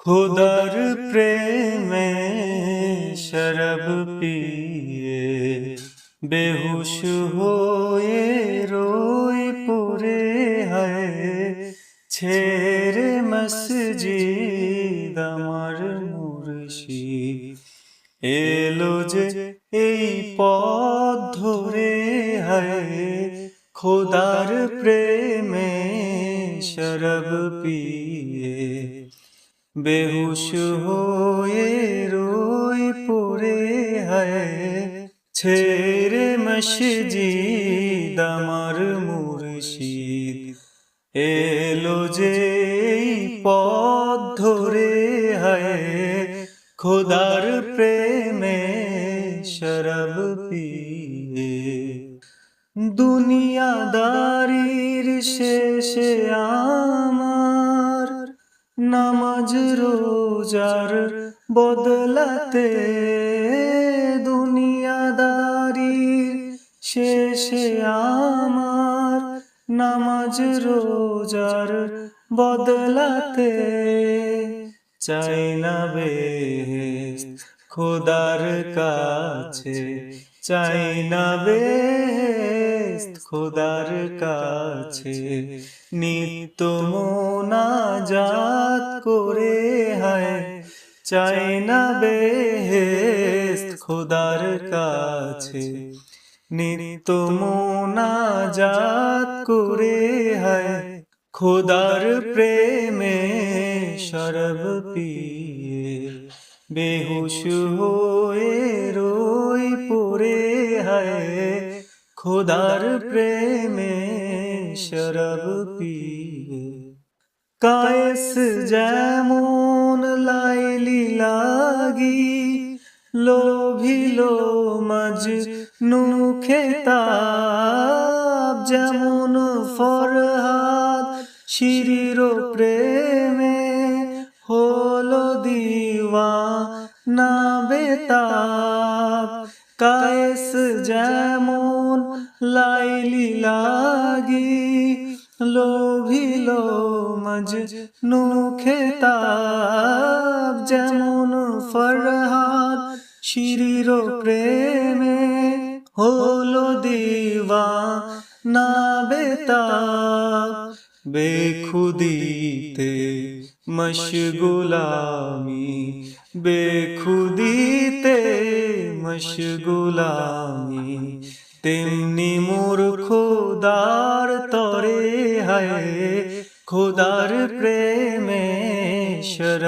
খুদার প্রেমে শরব পিয়ে বেহুশ হয়ে রোই পুরে হয় ছেড়ে মসজিদ আমার মুর্শিদ এলো যে এই পথ ধরে হয় খোদার প্রেমে শরব পিয়ে বেহুশ হয়ে রোই পড়ে হয়, ছেড়ে মসজিদ আমার মুর্শিদ। এলো যে পথ ধরে হয়, খোদার প্রেমে শরব পিয়ে। দুনিয়াদারির শেষে আমার নামাজ রোজার বদলাতে দুনিয়াদারির শেষে আমার নামাজ রোজার বদলাতে চাই না বেহেশত খোদার কাছে চাই না বেহেশত খোদার কাছে। নিত্য মোনাজাত করে হায় চাই না বেহেশত খোদার কাছে। নিত্য মোনাজাত করে হায়, খোদার প্রেমে শরব পিয়ে। বেহুশ হয়ে রোই পড়ে হায়। খোদার প্রেমে শরব পিয়ে। কায়েস যেমন লাইলি লাগি, লোভিল মজ নুখে তাব যেমন ফরহাদ শিরির প্রেমে হলো দিওয়া না বেতাব কায়েস যেমন লাইলি লাগি লোভিল মজ নুখে তাব যেমন ফরহাদ শিরির প্রেমে হলো দিওয়া না বেতাব বেখুদিতে মশগুলামি বেখুদিতে মশগুলামি তেমনি মোর খোদার তরে হায় খোদার প্রেমে শর